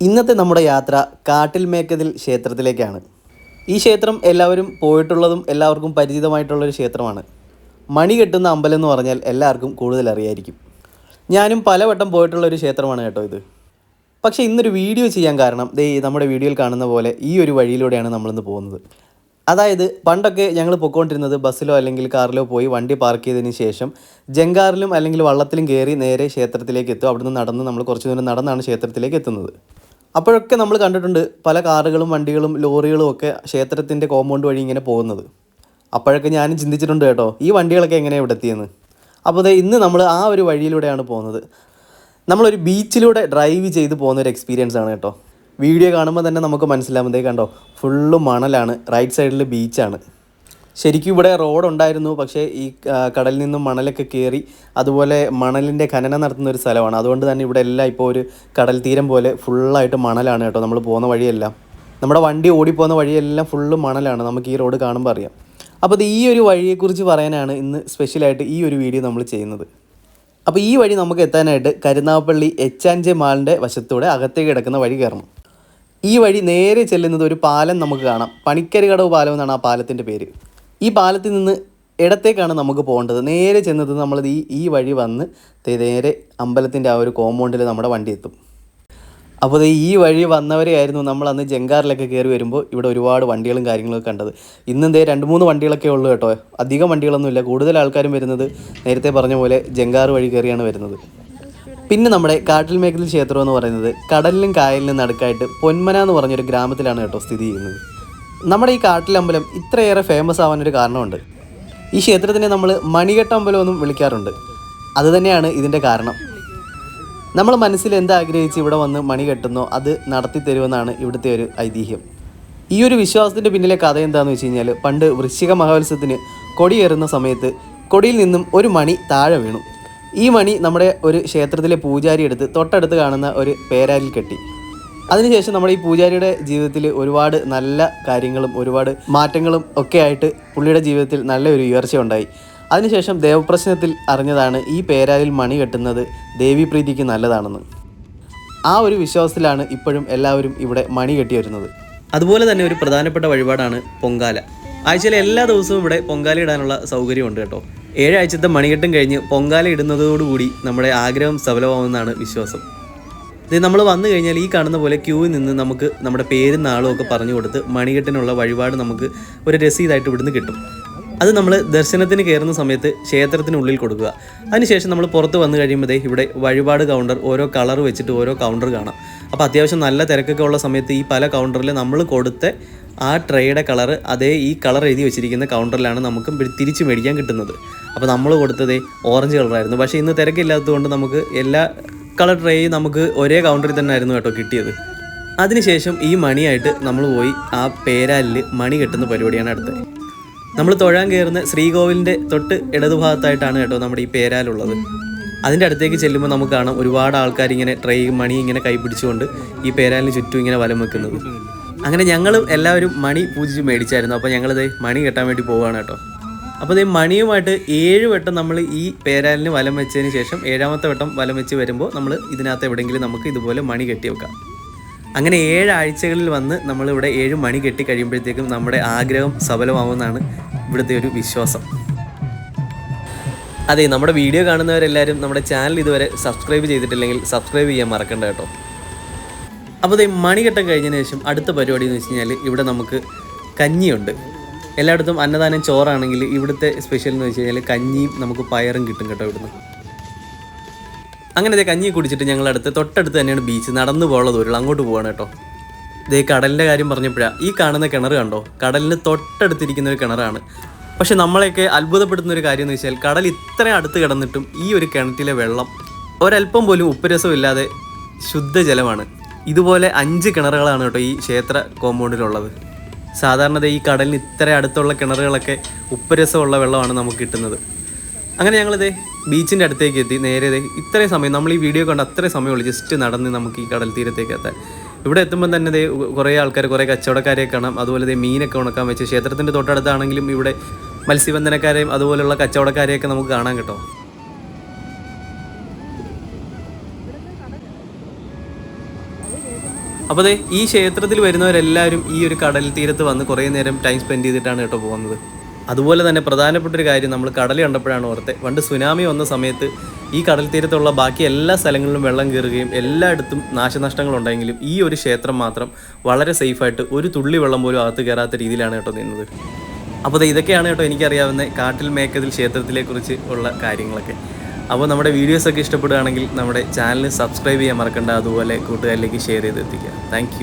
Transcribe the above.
ഇന്നത്തെ നമ്മുടെ യാത്ര കാട്ടിൽ മേക്കതിൽ ക്ഷേത്രത്തിലേക്കാണ്. ഈ ക്ഷേത്രം എല്ലാവരും പോയിട്ടുള്ളതും എല്ലാവർക്കും പരിചിതമായിട്ടുള്ളൊരു ക്ഷേത്രമാണ്. മണി കെട്ടുന്ന അമ്പലം എന്ന് പറഞ്ഞാൽ എല്ലാവർക്കും കൂടുതൽ അറിയായിരിക്കും. ഞാനും പലവട്ടം പോയിട്ടുള്ള ഒരു ക്ഷേത്രമാണ് കേട്ടോ ഇത്. പക്ഷേ ഇന്നൊരു വീഡിയോ ചെയ്യാൻ കാരണം ദേ നമ്മുടെ വീഡിയോയിൽ കാണുന്ന പോലെ ഈ ഒരു വഴിയിലൂടെയാണ് നമ്മളിന്ന് പോകുന്നത്. അതായത് പണ്ടൊക്കെ ഞങ്ങൾ പൊയ്ക്കൊണ്ടിരുന്നത് ബസ്സിലോ അല്ലെങ്കിൽ കാറിലോ പോയി വണ്ടി പാർക്ക് ചെയ്തതിന് ശേഷം ജങ്കാറിലും അല്ലെങ്കിൽ വള്ളത്തിലും കയറി നേരെ ക്ഷേത്രത്തിലേക്ക് എത്തും. അവിടുന്ന് നടന്ന് നമ്മൾ കുറച്ച് ദൂരം നടന്നാണ് ക്ഷേത്രത്തിലേക്ക് എത്തുന്നത്. അപ്പോഴൊക്കെ നമ്മൾ കണ്ടിട്ടുണ്ട് പല കാറുകളും വണ്ടികളും ലോറികളും ഒക്കെ ക്ഷേത്രത്തിന്റെ കോമ്പൗണ്ട് വഴി ഇങ്ങനെ പോകുന്നത്. അപ്പോഴൊക്കെ ഞാനും ചിന്തിച്ചിട്ടുണ്ട് കേട്ടോ ഈ വണ്ടികളൊക്കെ എങ്ങനെയാണ് ഇവിടെ എത്തിയെന്ന്. അപ്പോൾ ഇന്ന് നമ്മൾ ആ ഒരു വഴിയിലൂടെയാണ് പോകുന്നത്. നമ്മളൊരു ബീച്ചിലൂടെ ഡ്രൈവ് ചെയ്ത് പോകുന്ന ഒരു എക്സ്പീരിയൻസ് ആണ് കേട്ടോ. വീഡിയോ കാണുമ്പോൾ തന്നെ നമുക്ക് മനസ്സിലാവും. ദേ കണ്ടോ ഫുള്ള് മണലാണ്. റൈറ്റ് സൈഡിൽ ബീച്ചാണ് ശരിക്കും ഇവിടെ റോഡ് ഉണ്ടായിരുന്നു പക്ഷേ ഈ കടലിൽ നിന്നും മണലൊക്കെ കയറി അതുപോലെ മണലിന്റെ ഖനനം നടത്തുന്ന ഒരു സ്ഥലമാണ്. അതുകൊണ്ട് തന്നെ ഇവിടെ എല്ലാം ഇപ്പോൾ ഒരു കടൽ തീരം പോലെ ഫുള്ളായിട്ട് മണലാണ് കേട്ടോ നമ്മൾ പോകുന്ന വഴിയെല്ലാം. നമ്മുടെ വണ്ടി ഓടിപ്പോകുന്ന വഴിയെല്ലാം ഫുള്ള് മണലാണ്. നമുക്ക് ഈ റോഡ് കാണുമ്പോൾ അറിയാം. അപ്പോൾ ഈ ഒരു വഴിയെക്കുറിച്ച് പറയാനാണ് ഇന്ന് സ്പെഷ്യലായിട്ട് ഈ ഒരു വീഡിയോ നമ്മൾ ചെയ്യുന്നത്. അപ്പോൾ ഈ വഴി നമുക്ക് എത്താനായിട്ട് കരുനാഗപ്പള്ളി എച്ച് ആൻഡ് ജെ മാളിന്റെ വശത്തൂടെ അകത്തേക്ക് കിടക്കുന്ന വഴി കയറണം. ഈ വഴി നേരെ ചെല്ലുന്നത് ഒരു പാലം നമുക്ക് കാണാം. പണിക്കരുകടവ് പാലം എന്നാണ് ആ പാലത്തിന്റെ പേര്. ഈ പാലത്തിൽ നിന്ന് ഇടത്തേക്കാണ് നമുക്ക് പോകേണ്ടത്. നേരെ ചെന്നത് നമ്മൾ ഈ ഈ വഴി വന്ന് നേരെ അമ്പലത്തിന്റെ ആ ഒരു കോമ്പൗണ്ടിൽ നമ്മുടെ വണ്ടി എത്തും. അപ്പോൾ ഈ വഴി വന്നവരെയായിരുന്നു നമ്മൾ അന്ന് ജങ്കാറിലൊക്കെ കയറി വരുമ്പോൾ ഇവിടെ ഒരുപാട് വണ്ടികളും കാര്യങ്ങളൊക്കെ കണ്ടത്. ഇന്നെന്തേ രണ്ട് മൂന്ന് വണ്ടികളൊക്കെ ഉള്ളൂ കേട്ടോ. അധികം വണ്ടികളൊന്നുമില്ല കൂടുതൽ ആൾക്കാരും വരുന്നത് നേരത്തെ പറഞ്ഞ പോലെ ജങ്കാർ വഴി കയറിയാണ് വരുന്നത്. പിന്നെ നമ്മുടെ കാട്ടിൽ മേഖല ക്ഷേത്രം എന്ന് പറയുന്നത് കടലിലും കായലിനും നടുക്കായിട്ട് പൊന്മന എന്ന് പറഞ്ഞൊരു ഗ്രാമത്തിലാണ് കേട്ടോ സ്ഥിതി ചെയ്യുന്നത്. നമ്മുടെ ഈ കാട്ടിലമ്പലം ഇത്രയേറെ ഫേമസ് ആവാൻ ഒരു കാരണമുണ്ട്. ഈ ക്ഷേത്രത്തിനെ നമ്മൾ മണികെട്ട അമ്പലം എന്നും വിളിക്കാറുണ്ട് അതുതന്നെയാണ് ഇതിന്റെ കാരണം. നമ്മൾ മനസ്സിൽ എന്താഗ്രഹിച്ച് ഇവിടെ വന്ന് മണി കെട്ടുന്നോ അത് നടത്തി തരുമെന്നാണ് ഇവിടുത്തെ ഒരു ഐതിഹ്യം. ഈ ഒരു വിശ്വാസത്തിന്റെ പിന്നിലെ കഥ എന്താണെന്ന് വെച്ച് കഴിഞ്ഞാൽ പണ്ട് വൃശ്ചിക മഹോത്സവത്തിന് കൊടിയേറുന്ന സമയത്ത് കൊടിയിൽ നിന്നും ഒരു മണി താഴെ വീണു. ഈ മണി നമ്മുടെ ഒരു ക്ഷേത്രത്തിലെ പൂജാരി എടുത്ത് തൊട്ടടുത്ത് കാണുന്ന ഒരു പേരാലിൽ കെട്ടി. അതിനുശേഷം നമ്മുടെ ഈ പൂജാരിയുടെ ജീവിതത്തിൽ ഒരുപാട് നല്ല കാര്യങ്ങളും ഒരുപാട് മാറ്റങ്ങളും ഒക്കെ ആയിട്ട് പുള്ളിയുടെ ജീവിതത്തിൽ നല്ലൊരു ഉയർച്ച ഉണ്ടായി. അതിനുശേഷം ദേവപ്രശ്നത്തിൽ അറിഞ്ഞതാണ് ഈ പേരാലിൽ മണി കെട്ടുന്നത് ദേവീപ്രീതിക്ക് നല്ലതാണെന്ന്. ആ ഒരു വിശ്വാസത്തിലാണ് ഇപ്പോഴും എല്ലാവരും ഇവിടെ മണി കെട്ടി വരുന്നത്. അതുപോലെ തന്നെ ഒരു പ്രധാനപ്പെട്ട വഴിപാടാണ് പൊങ്കാല. ആഴ്ചയിലെ എല്ലാ ദിവസവും ഇവിടെ പൊങ്കാല ഇടാനുള്ള സൗകര്യമുണ്ട് കേട്ടോ. ഏഴാഴ്ചത്തെ മണികെട്ടും കഴിഞ്ഞ് പൊങ്കാല ഇടുന്നതോടുകൂടി നമ്മുടെ ആഗ്രഹം സഫലമാവുമെന്നാണ് വിശ്വാസം. ഇത് നമ്മൾ വന്നു കഴിഞ്ഞാൽ ഈ കാണുന്ന പോലെ ക്യൂവിൽ നിന്ന് നമുക്ക് നമ്മുടെ പേരും നാളും ഒക്കെ പറഞ്ഞു കൊടുത്ത് മണികെട്ടിനുള്ള വഴിപാട് നമുക്ക് ഒരു രസീതായിട്ട് ഇവിടുന്ന് കിട്ടും. അത് നമ്മൾ ദർശനത്തിന് കയറുന്ന സമയത്ത് ക്ഷേത്രത്തിനുള്ളിൽ കൊടുക്കുക. അതിനുശേഷം നമ്മൾ പുറത്ത് വന്നു കഴിയുമ്പോഴേ ഇവിടെ വഴിപാട് കൗണ്ടർ ഓരോ കളർ വെച്ചിട്ട് ഓരോ കൗണ്ടർ കാണാം. അപ്പോൾ അത്യാവശ്യം നല്ല തിരക്കൊക്കെ ഉള്ള സമയത്ത് ഈ പല കൗണ്ടറിൽ നമ്മൾ കൊടുത്ത ആ ട്രേയുടെ കളർ അതേ ഈ കളർ എഴുതി വെച്ചിരിക്കുന്ന കൗണ്ടറിലാണ് നമുക്ക് തിരിച്ച് മേടിക്കാൻ കിട്ടുന്നത്. അപ്പോൾ നമ്മൾ കൊടുത്തതേ ഓറഞ്ച് കളറായിരുന്നു പക്ഷേ ഇന്ന് തിരക്കില്ലാത്തതുകൊണ്ട് നമുക്ക് എല്ലാ കളർ ട്രേ നമുക്ക് ഒരേ കൗണ്ടറിൽ തന്നെ ആയിരുന്നു കേട്ടോ കിട്ടിയത്. അതിനുശേഷം ഈ മണിയായിട്ട് നമ്മൾ പോയി ആ പേരാലിൽ മണി കെട്ടുന്ന പരിപാടിയാണ് അടുത്തത്. നമ്മൾ തൊഴാൻ കയറുന്ന ശ്രീകോവിലിന്റെ തൊട്ട് ഇടതുഭാഗത്തായിട്ടാണ് കേട്ടോ നമ്മുടെ ഈ പേരാലുള്ളത്. അതിന്റെ അടുത്തേക്ക് ചെല്ലുമ്പോൾ നമുക്ക് കാണാം ഒരുപാട് ആൾക്കാർ ഇങ്ങനെ ട്രൈ മണി ഇങ്ങനെ കൈപിടിച്ചുകൊണ്ട് ഈ പേരാലിന് ചുറ്റും ഇങ്ങനെ വലം വെക്കുന്നത്. അങ്ങനെ ഞങ്ങളും എല്ലാവരും മണി പൂജിച്ച് മേടിച്ചായിരുന്നു. അപ്പോൾ ഞങ്ങളിത് മണി കെട്ടാൻ വേണ്ടി പോവുകയാണ് കേട്ടോ. അപ്പോൾ ഈ മണിയുമായിട്ട് ഏഴ് വട്ടം നമ്മൾ ഈ പേരാലിന് വലം വെച്ചതിന് ശേഷം ഏഴാമത്തെ വട്ടം വലം വെച്ച് വരുമ്പോൾ നമ്മൾ ഇതിനകത്ത് എവിടെയെങ്കിലും നമുക്ക് ഇതുപോലെ മണി കെട്ടി വെക്കാം. അങ്ങനെ ഏഴ് ആഴ്ചകളിൽ വന്ന് നമ്മളിവിടെ ഏഴ് മണി കെട്ടി കഴിയുമ്പോഴത്തേക്കും നമ്മുടെ ആഗ്രഹം സഫലമാവുമെന്നാണ് ഇവിടുത്തെ ഒരു വിശ്വാസം. അതെ നമ്മുടെ വീഡിയോ കാണുന്നവരെല്ലാവരും നമ്മുടെ ചാനൽ ഇതുവരെ സബ്സ്ക്രൈബ് ചെയ്തിട്ടില്ലെങ്കിൽ സബ്സ്ക്രൈബ് ചെയ്യാൻ മറക്കണ്ട കേട്ടോ. അപ്പോൾ ഈ മണി മണികെട്ടം കഴിഞ്ഞതിന് ശേഷം അടുത്ത പരിപാടി എന്ന് വെച്ച് കഴിഞ്ഞാൽ ഇവിടെ നമുക്ക് കഞ്ഞിയുണ്ട്. എല്ലായിടത്തും അന്നദാനം ചോറാണെങ്കിൽ ഇവിടുത്തെ സ്പെഷ്യൽ എന്ന് വെച്ച് കഴിഞ്ഞാൽ കഞ്ഞിയും നമുക്ക് പയറും കിട്ടും കേട്ടോ ഇവിടുന്ന്. അങ്ങനെ കഞ്ഞി കുടിച്ചിട്ട് ഞങ്ങൾ അടുത്ത് തൊട്ടടുത്ത് തന്നെയാണ് ബീച്ച് നടന്നു പോകാനുള്ള ദൂരം അങ്ങോട്ട് പോവാണ് കേട്ടോ. ഇതേ കടലിന്റെ കാര്യം പറഞ്ഞപ്പോഴാണ് ഈ കാണുന്ന കിണർ കണ്ടോ? കടലിന് തൊട്ടടുത്തിരിക്കുന്ന ഒരു കിണറാണ്. പക്ഷെ നമ്മളെയൊക്കെ അത്ഭുതപ്പെടുത്തുന്ന ഒരു കാര്യം എന്ന് വെച്ചാൽ കടൽ ഇത്രയും അടുത്ത് കിടന്നിട്ടും ഈ ഒരു കിണറ്റിലെ വെള്ളം ഒരല്പം പോലും ഉപ്പുരസമില്ലാതെ ശുദ്ധജലമാണ്. ഇതുപോലെ അഞ്ച് കിണറുകളാണ് കേട്ടോ ഈ ക്ഷേത്ര കോമ്പൗണ്ടിലുള്ളത് സാധാരണ ഈ കടലിന് ഇത്ര അടുത്തുള്ള കിണറുകളൊക്കെ ഉപ്പരസമുള്ള വെള്ളമാണ് നമുക്ക് കിട്ടുന്നത്. അങ്ങനെ ഞങ്ങളിതേ ബീച്ചിന്റെ അടുത്തേക്ക് എത്തി. നേരെ ഇത്രയും സമയം നമ്മൾ ഈ വീഡിയോ കണ്ട് അത്രയും സമയമുള്ളൂ ജസ്റ്റ് നടന്ന് നമുക്ക് ഈ കടൽ തീരത്തേക്ക് എത്താൻ. ഇവിടെ എത്തുമ്പോൾ തന്നെ ദേ കുറേ ആൾക്കാർ കുറേ കച്ചവടക്കാരെ കാണാം. അതുപോലെ ദേ മീനൊക്കെ ഉണക്കാൻ വെച്ച് ക്ഷേത്രത്തിന്റെ തൊട്ടടുത്താണെങ്കിലും ഇവിടെ മത്സ്യബന്ധനക്കാരെയും അതുപോലെയുള്ള കച്ചവടക്കാരെയൊക്കെ നമുക്ക് കാണാൻ കേട്ടോ. അപ്പോൾ അതെ ഈ ക്ഷേത്രത്തിൽ വരുന്നവരെല്ലാവരും ഈ ഒരു കടൽ തീരത്ത് വന്ന് കുറേ നേരം ടൈം സ്പെൻഡ് ചെയ്തിട്ടാണ് കേട്ടോ പോകുന്നത്. അതുപോലെ തന്നെ പ്രധാനപ്പെട്ട ഒരു കാര്യം നമ്മൾ കടൽ കണ്ടപ്പോഴാണ് ഓർത്തെ. പണ്ട് സുനാമി വന്ന സമയത്ത് ഈ കടൽ തീരത്തുള്ള ബാക്കി എല്ലാ സ്ഥലങ്ങളിലും വെള്ളം കയറുകയും എല്ലായിടത്തും നാശനഷ്ടങ്ങൾ ഉണ്ടെങ്കിലും ഈ ഒരു ക്ഷേത്രം മാത്രം വളരെ സേഫായിട്ട് ഒരു തുള്ളി വെള്ളം പോലും അകത്ത് കയറാത്ത രീതിയിലാണ് കേട്ടോ നിന്നത്. അപ്പോൾ ഇതൊക്കെയാണ് കേട്ടോ എനിക്കറിയാവുന്ന കാട്ടിൽ മേക്കതിൽ ക്ഷേത്രത്തിലെക്കുറിച്ച് ഉള്ള കാര്യങ്ങളൊക്കെ. അപ്പോൾ നമ്മുടെ വീഡിയോസൊക്കെ ഇഷ്ടപ്പെടുകയാണെങ്കിൽ നമ്മുടെ ചാനൽ സബ്സ്ക്രൈബ് ചെയ്യാൻ മറക്കണ്ട. അതുപോലെ കൂട്ടുകാരിലേക്ക് ഷെയർ ചെയ്ത് എത്തിക്കുക. താങ്ക്